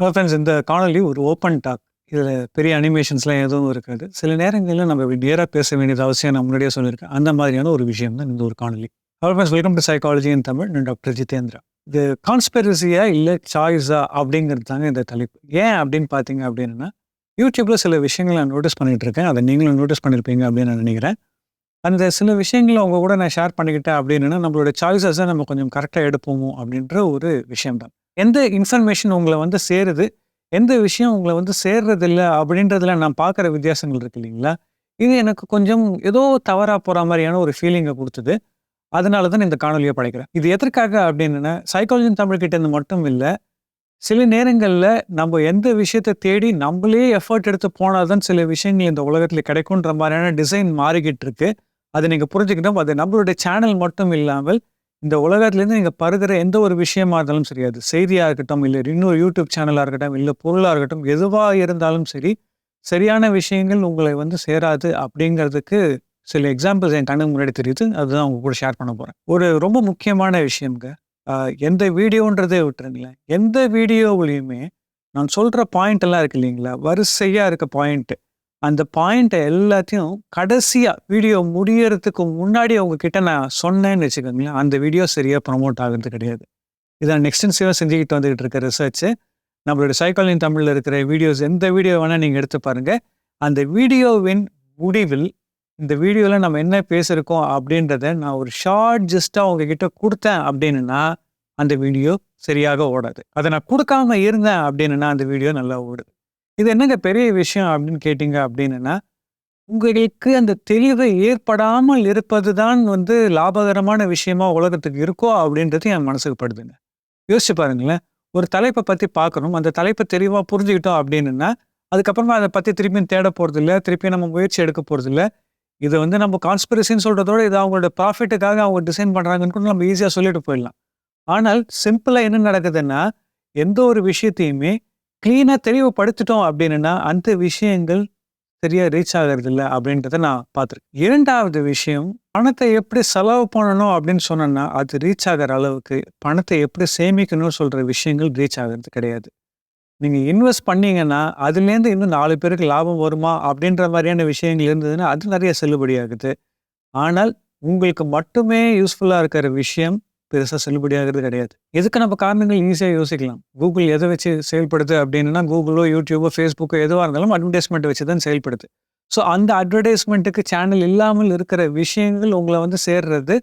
Hello friends இந்த காணொலி ஒரு ஓப்பன் டாக் இதில் பெரிய அனிமேஷன்ஸ்லாம் எதுவும் இருக்காது. சில நேரங்களில் நம்ம நேராக பேச வேண்டியது அவசியம் நான் முன்னாடியே சொல்லியிருக்கேன். அந்த மாதிரியான ஒரு விஷயம் தான் இந்த ஒரு காணொலி hello friends welcome to psychology in Tamil நான் டாக்டர் ஜிதேந்திரா இது கான்ஸ்பெரசியா இல்லை சாய்ஸா அப்படிங்கிறது தாங்க இந்த தலைப்பு. ஏன் அப்படின்னு பார்த்தீங்க அப்படின்னா யூடியூப்பில் சில விஷயங்களை நான் நோட்டீஸ் பண்ணிகிட்டு இருக்கேன். அதை நீங்களும் நோட்டீஸ் பண்ணியிருப்பீங்க அப்படின்னு நான் நினைக்கிறேன். அந்த சில விஷயங்களை அவங்க கூட நான் ஷேர் பண்ணிக்கிட்டேன் அப்படின்னா நம்மளோட சாய்ஸஸை நம்ம கொஞ்சம் கரெக்டாக எடுப்போமோ அப்படின்ற ஒரு விஷயம் தான் எந்த இன்ஃபர்மேஷன் உங்களை வந்து சேருது? எந்த விஷயம் உங்களை வந்து சேர்றதில்ல? அப்படின்றதுல நான் பார்க்குற வித்தியாசங்கள் இருக்கு இல்லைங்களா? இது எனக்கு கொஞ்சம் ஏதோ தவறாக போகிற மாதிரியான ஒரு ஃபீலிங்கை கொடுத்தது. அதனால தான் இந்த காணொலியை படைக்கிறேன். இது எதற்காக அப்படின்னா சைக்காலஜி தமிழ்கிட்ட இருந்து மட்டும் இல்லை சில நேரங்களில் நம்ம எந்த விஷயத்தை தேடி நம்மளே எஃபர்ட் எடுத்து போனால் தான் சில விஷயங்கள் இந்த உலகத்தில் கிடைக்குன்ற மாதிரியான டிசைன் மாறிக்கிட்டு இருக்கு. அதை நீங்கள் புரிஞ்சுக்கிட்டோம். அது நம்மளுடைய சேனல் மட்டும் இல்லாமல் இந்த உலகத்துலேருந்து நீங்கள் பருகிற எந்த ஒரு விஷயமா இருந்தாலும் சரி அது செய்தியாக இருக்கட்டும் இல்லை இன்னொரு யூடியூப் சேனலாக இருக்கட்டும் இல்லை பொருளாக இருக்கட்டும் எதுவாக இருந்தாலும் சரி சரியான விஷயங்கள் உங்களை வந்து சேராது அப்படிங்கிறதுக்கு சில எக்ஸாம்பிள்ஸ் என் கண்ணுக்கு முன்னாடி தெரியுது. அதுதான் உங்க கூட ஷேர் பண்ண போகிறேன் ஒரு ரொம்ப முக்கியமான விஷயம்ங்க. எந்த வீடியோன்றதே விட்டுருங்களேன். எந்த வீடியோவிலையுமே நான் சொல்கிற பாயிண்ட் எல்லாம் இருக்கு இல்லைங்களா? வரிசையாக இருக்க பாயிண்ட்டு அந்த பாயிண்ட்டை எல்லாத்தையும் கடைசியாக வீடியோ முடியறதுக்கு முன்னாடி உங்ககிட்ட நான் சொன்னேன்னு வச்சுக்கோங்களேன் அந்த வீடியோ சரியாக ப்ரமோட் ஆகிறது கிடையாது. இதான் எக்ஸ்டென்சிவாக செஞ்சுக்கிட்டு வந்துக்கிட்டு இருக்க ரிசர்ச்சு நம்மளோட சைக்காலஜி தமிழில் இருக்கிற வீடியோஸ் எந்த வீடியோ வேணால் நீங்கள் எடுத்து பாருங்கள் அந்த வீடியோவின் முடிவில் இந்த வீடியோவில் நம்ம என்ன பேசியிருக்கோம் அப்படின்றத நான் ஒரு ஷார்ட் ஜஸ்ட்டாக உங்ககிட்ட கொடுத்தேன் அப்படின்னா அந்த வீடியோ சரியாக ஓடாது. அதை நான் கொடுக்காம இருந்தேன் அப்படின்னா அந்த வீடியோ நல்லா ஓடுது. இது என்னங்க பெரிய விஷயம் அப்படின்னு கேட்டிங்க அப்படின்னா உங்களுக்கு அந்த தெளிவு ஏற்படாமல் இருப்பது தான் வந்து லாபகரமான விஷயமா உலகத்துக்கு இருக்கோ அப்படின்றது என் மனசுக்கு படுதுங்க. யோசிச்சு பாருங்களேன் ஒரு தலைப்பை பற்றி பார்க்கணும். அந்த தலைப்பை தெளிவாக புரிஞ்சுக்கிட்டோம் அப்படின்னா அதுக்கப்புறமா அதை பற்றி திருப்பியும் தேட போகிறது இல்லை திருப்பியும் நம்ம முயற்சி எடுக்க போகிறது இல்லை இதை வந்து நம்ம கான்ஸ்பிரசின்னு சொல்கிறதோட இது அவங்களோட ப்ராஃபிட்டுக்காக அவங்க டிசைன் பண்ணுறாங்கன்னு கூட நம்ம ஈஸியாக சொல்லிட்டு போயிடலாம். ஆனால் சிம்பிளாக என்ன நடக்குதுன்னா எந்த ஒரு விஷயத்தையுமே க்ளீனாக தெளிவுபடுத்திட்டோம் அப்படின்னா அந்த விஷயங்கள் சரியாக ரீச் ஆகிறது இல்லை அப்படின்றத நான் பார்த்துருக்கேன். இரண்டாவது விஷயம் பணத்தை எப்படி செலவு பண்ணணும் அப்படின்னு சொன்னோன்னா அது ரீச் ஆகிற அளவுக்கு பணத்தை எப்படி சேமிக்கணும்னு சொல்கிற விஷயங்கள் ரீச் ஆகிறது கிடையாது. நீங்கள் இன்வெஸ்ட் பண்ணீங்கன்னா அதுலேருந்து இன்னும் நாலு பேருக்கு லாபம் வருமா அப்படின்ற மாதிரியான விஷயங்கள் இருந்ததுன்னா அது நிறைய செல்லுபடியாகுது. ஆனால் உங்களுக்கு மட்டுமே யூஸ்ஃபுல்லாக இருக்கிற விஷயம் பெருசாக செல்லுபடியாகிறது கிடையாது. எதுக்கு நம்ம காரணங்கள் ஈஸியாக யோசிக்கலாம். கூகுள் எதை வச்சு செயல்படுது அப்படின்னா கூகுளோ யூடியூபோ ஃபேஸ்புக்கோ எதுவாக இருந்தாலும் அட்வர்டைஸ்மெண்ட் வச்சு தான் செயல்படுது. ஸோ அந்த அட்வர்டைஸ்மெண்ட்டுக்கு சேனல் இல்லாமல் இருக்கிற விஷயங்கள் உங்களை வந்து சேர்றது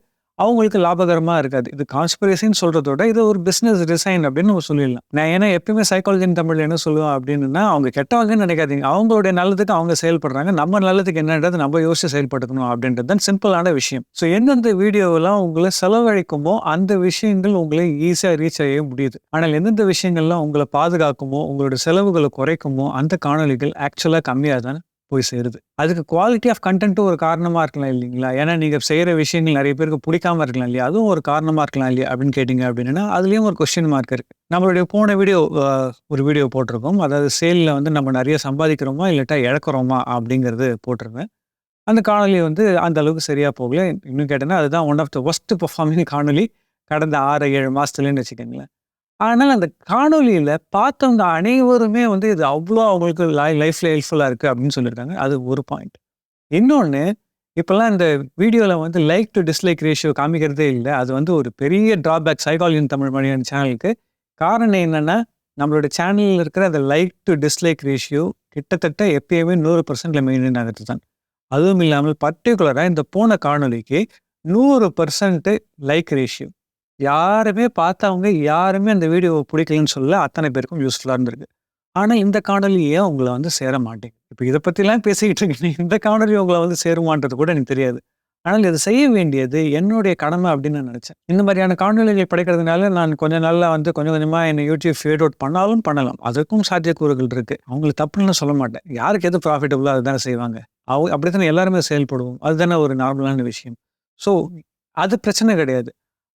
அவங்களுக்கு லாபகரமாக இருக்காது. இது கான்ஸ்பிரசின்னு சொல்கிறதோட இது ஒரு பிஸ்னஸ் டிசைன் அப்படின்னு நம்ம சொல்லிடலாம். நான் ஏன்னா எப்பயுமே சைக்காலஜின் தமிழில் என்ன சொல்லுவேன் அப்படின்னா அவங்க கெட்டவங்கன்னு நினைக்காதீங்க. அவங்களுடைய நல்லதுக்கு அவங்க செயல்படுறாங்க. நம்ம நல்லதுக்கு என்னன்றது நம்ம யோசிச்சு செயல்படுத்தணும் அப்படின்றது தான் சிம்பிளான விஷயம். ஸோ எந்தெந்த வீடியோவெல்லாம் உங்களை செலவழிக்குமோ அந்த விஷயங்கள் உங்களை ஈஸியாக ரீச் செய்ய முடியுது. ஆனால் எந்தெந்த விஷயங்கள்லாம் உங்களை பாதுகாக்குமோ உங்களோட செலவுகளை குறைக்குமோ அந்த காணொலிகள் ஆக்சுவலாக கம்மியாக தான் போய் சேருது. அதுக்கு குவாலிட்டி ஆஃப் கண்டென்ட்டும் ஒரு காரணமாக இருக்கலாம் இல்லைங்களா? ஏன்னா நீங்கள் செய்கிற விஷயங்கள் நிறைய பேருக்கு பிடிக்காம இருக்கலாம் இல்லையா? அதுவும் ஒரு காரணமாக இருக்கலாம் இல்லையா? அப்படின்னு கேட்டிங்க அப்படின்னா அதுலேயும் ஒரு கொஸ்டின் மார்க் இருக்குது நம்மளுடைய போன வீடியோ ஒரு வீடியோ போட்டிருக்கோம். அதாவது சேலில் வந்து நம்ம நிறைய சம்பாதிக்கிறோமா இல்லாட்டா இழக்கிறோமா அப்படிங்கிறது போட்டிருந்தேன். அந்த காணொலி வந்து அந்த அளவுக்கு சரியாக போகல. இன்னும் கேட்டேன்னா அதுதான் one of the most performing காணொலி கடந்த ஆறு ஏழு மாதத்துலேன்னு வச்சுக்கோங்களேன். ஆனால் அந்த காணொலியில் பார்த்தவங்க அனைவருமே வந்து இது அவ்வளோ அவங்களுக்கு லைஃப்பில் ஹெல்ப்ஃபுல்லாக இருக்குது அப்படின்னு சொல்லியிருக்காங்க. அது ஒரு பாயிண்ட். இன்னொன்று இப்போல்லாம் இந்த வீடியோவில் வந்து லைக் டு டிஸ்லைக் ரேஷியோ காமிக்கிறதே இல்லை. அது வந்து ஒரு பெரிய ட்ராபேக் சைக்காலஜி தமிழ் மணியான சேனலுக்கு. காரணம் என்னென்னா நம்மளோட சேனலில் இருக்கிற அந்த லைக் டு டிஸ்லைக் ரேஷியோ கிட்டத்தட்ட எப்பயுமே நூறு பர்சன்டில் மெயின்டைன் ஆகிறது தான். அதுவும் இல்லாமல் பர்டிகுலராக இந்த போன காணொலிக்கு நூறு பர்சன்ட்டு லைக் ரேஷியோ. யாருமே பார்த்தவங்க யாருமே அந்த வீடியோவை பிடிக்கலன்னு சொல்ல அத்தனை பேருக்கும் யூஸ்ஃபுல்லாக இருந்திருக்கு. ஆனால் இந்த காணொலி ஏன் உங்களை வந்து சேர மாட்டேங்குது. இப்போ இதை பற்றிலாம் பேசிக்கிட்டு இருக்கீங்க. இந்த காணொலி உங்களை வந்து சேருமான்றது கூட எனக்கு தெரியாது. ஆனால் இதை செய்ய வேண்டியது என்னுடைய கடமை அப்படின்னு நான் நினச்சேன். இந்த மாதிரியான காணொலிகள் படைக்கிறதுனால நான் கொஞ்ச நாளில் வந்து கொஞ்சம் கொஞ்சமாக என்னை யூடியூப் ஃபேட் அவுட் பண்ணாலும் பண்ணலாம். அதுக்கும் சாத்தியக்கூறுகள் இருக்குது அவங்களுக்கு தப்புன்னு சொல்ல மாட்டேன். யாருக்கு எது ப்ராஃபிட்டபுளோ அதுதானே செய்வாங்க. அவங்க அப்படி தானே எல்லாருமே செயல்படுவோம். அதுதானே ஒரு நார்மலான விஷயம். ஸோ அது பிரச்சனை கிடையாது.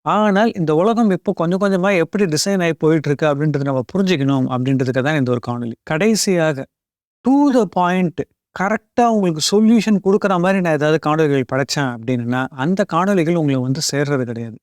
ஆனால் இந்த உலகம் இப்போ கொஞ்சம் கொஞ்சமாக எப்படி டிசைன் ஆகி போயிட்டு இருக்கு அப்படின்றத நம்ம புரிஞ்சுக்கணும் அப்படின்றதுக்கு தான் இந்த ஒரு காணொலி கடைசியாக டு த பாயிண்ட் கரெக்டாக உங்களுக்கு சொல்யூஷன் கொடுக்குற மாதிரி நான் ஏதாவது காணொலிகள் படைச்சேன் அப்படின்னா அந்த காணொலிகள் உங்களை வந்து சேர்றது கிடையாது.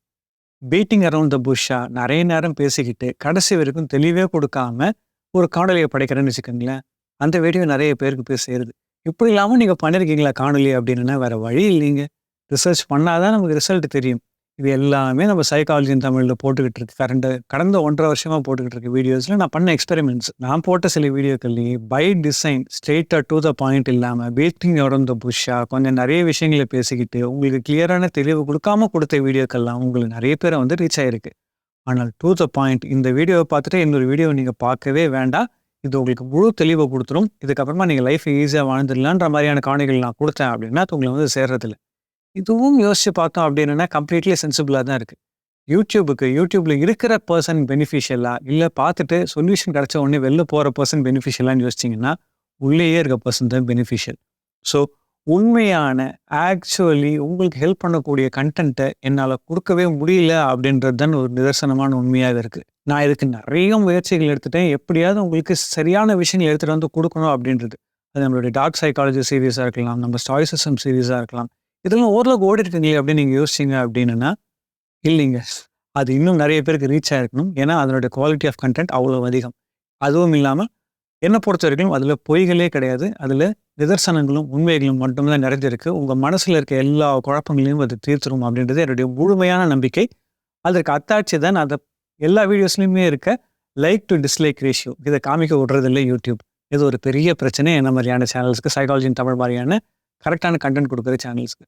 பீட்டிங் அரவுண்ட் த புஷ்ஷா நிறைய நேரம் பேசிக்கிட்டு கடைசி வரைக்கும் தெளிவே கொடுக்காம ஒரு காணொலியை படைக்கிறேன்னு வச்சுக்கோங்களேன். அந்த வீடியோ நிறைய பேருக்கு போய் சேருது. இப்படி இல்லாமல் நீங்கள் பண்ணியிருக்கீங்களா காணொலி அப்படின்னா வேறு வழி இல்லைங்க. ரிசர்ச் பண்ணாதான் நமக்கு ரிசல்ட் தெரியும். இது எல்லாமே நம்ம சைக்காலஜின் தமிழில் போட்டுக்கிட்டு இருக்கு. கரண்ட் கடந்த ஒன்றரை வருஷமாக போட்டுக்கிட்டு இருக்கு வீடியோஸில் நான் பண்ண எக்ஸ்பெரிமெண்ட்ஸ் நான் போட்ட சில வீடியோக்கள்லேயே பை டிசைன் ஸ்ட்ரெயிட்டாக டு த பாயிண்ட் இல்லாமல் பீட்டிங் உடந்த புஷ்ஷாக கொஞ்சம் நிறைய விஷயங்களை பேசிக்கிட்டு உங்களுக்கு கிளியரான தெளிவு கொடுக்காம கொடுத்த வீடியோக்கள்லாம் உங்களுக்கு நிறைய பேரை வந்து ரீச் ஆயிருக்கு. ஆனால் டு த பாயிண்ட் இந்த வீடியோவை பார்த்துட்டு இன்னொரு வீடியோவை நீங்கள் பார்க்கவே வேண்டாம். இது உங்களுக்கு முழு தெளிவை கொடுத்துரும். இதுக்கப்புறமா நீங்கள் லைஃப் ஈஸியாக வாழ்ந்துடலான்ற மாதிரியான காணிகள் நான் கொடுத்தேன் அப்படின்னா அது உங்களை வந்து சேர்றதில்ல. இதுவும் யோசிச்சு பார்த்தோம் அப்படின்னா கம்ப்ளீட்லி சென்சிபிளாக தான் இருக்குது யூடியூபுக்கு யூடியூப்ல இருக்கிற பர்சன் பெனிஃபிஷியலா இல்லை பார்த்துட்டு சொல்யூஷன் கிடைச்ச உடனே வெளில போகிற பர்சன் பெனிஃபிஷியலான்னு யோசிச்சிங்கன்னா உள்ளேயே இருக்க பர்சன் தான் பெனிஃபிஷியல் ஸோ உண்மையான ஆக்சுவலி உங்களுக்கு ஹெல்ப் பண்ணக்கூடிய கண்டென்ட்டை என்னால் கொடுக்கவே முடியல அப்படின்றது தான் ஒரு நிதர்சனமான உண்மையாக இருக்குது நான் இதுக்கு நிறைய முயற்சிகள் எடுத்துட்டேன். எப்படியாவது உங்களுக்கு சரியான விஷயங்கள் எடுத்துகிட்டு வந்து கொடுக்கணும் அப்படின்றது. அது நம்மளுடைய டார்க் சைக்காலஜி சீரீஸாக இருக்கலாம் நம்ம ஸ்டாய்சிசம் சீரீஸாக இருக்கலாம். இதெல்லாம் ஓரளவுக்கு ஓடி இருக்குங்களே அப்படின்னு நீங்கள் யோசிச்சிங்க அப்படின்னா இல்லைங்க. அது இன்னும் நிறைய பேருக்கு ரீச் ஆகிருக்கணும் ஏன்னா அதனுடைய குவாலிட்டி ஆஃப் கண்டென்ட் அவ்வளோ அதிகம். அதுவும் இல்லாமல் என்னை பொறுத்த வரைக்கும் அதில் பொய்களே கிடையாது. அதில் நிதர்சனங்களும் உண்மைகளும் மட்டும்தான் நிறைஞ்சிருக்கு. உங்கள் மனசில் இருக்க எல்லா குழப்பங்களையும் அது தீர்த்துரும் அப்படின்றது என்னுடைய முழுமையான நம்பிக்கை. அதற்கு அத்தாட்சி தான் அதை எல்லா வீடியோஸ்லையுமே இருக்க லைக் டு டிஸ்லைக் ரேஷியோ இதை காமிக்க விடுறதில்லை யூடியூப் இது ஒரு பெரிய பிரச்சனை. என்ன மாதிரியான சேனல்ஸ்க்கு சைக்காலஜின் தமிழ் மாதிரியான கரெக்டான கண்டென்ட் கொடுக்குற சேனல்ஸ்க்கு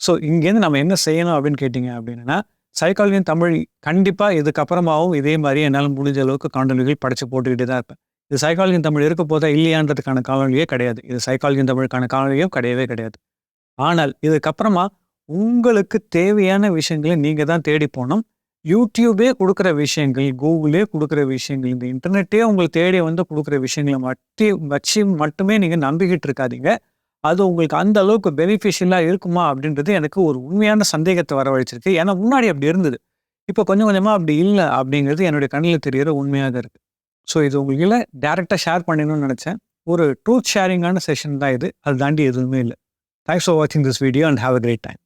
ஸோ இங்கேருந்து நம்ம என்ன செய்யணும் அப்படின்னு கேட்டிங்க அப்படின்னா சைக்காலஜின் தமிழ் கண்டிப்பாக இதுக்கப்புறமாவும் இதே மாதிரி என்னால் முடிஞ்ச அளவுக்கு காணொலிகள் படைச்சு போட்டுக்கிட்டே தான் இருப்பேன். இது சைக்காலஜின் தமிழ் இருக்க போதா இல்லையான்றதுக்கான காணொலியே கிடையாது. இது சைக்காலஜின் தமிழுக்கான காணொலியும் கிடையவே கிடையாது. ஆனால் இதுக்கப்புறமா உங்களுக்கு தேவையான விஷயங்களை நீங்கள் தான் தேடி போகணும். யூடியூபே கொடுக்குற விஷயங்கள் கூகுளே கொடுக்குற விஷயங்கள் இந்த இன்டர்நெட்டே உங்களுக்கு தேடி வந்து கொடுக்குற விஷயங்களை மட்டும் வச்சு மட்டுமே நீங்கள் நம்பிக்கிட்டு இருக்காதீங்க. அது உங்களுக்கு அந்த அளவுக்கு பெனிஃபிஷியலாக இருக்குமா அப்படின்றது எனக்கு ஒரு உண்மையான சந்தேகத்தை வரவழைச்சிருக்கு. ஏன்னா முன்னாடி அப்படி இருந்தது. இப்போ கொஞ்சம் கொஞ்சமாக அப்படி இல்லை அப்படிங்கிறது என்னுடைய கண்ணில் தெரிகிற உண்மையாக இருக்குது ஸோ இது உங்களுக்கு டேரெக்டாக ஷேர் பண்ணணும்னு நினச்சேன். ஒரு ட்ரூத் ஷேரிங்கான செஷன் தான் இது. அது தாண்டி எதுவுமே இல்லை. தேங்க்ஸ் ஃபார் வாட்சிங் this video and have a great time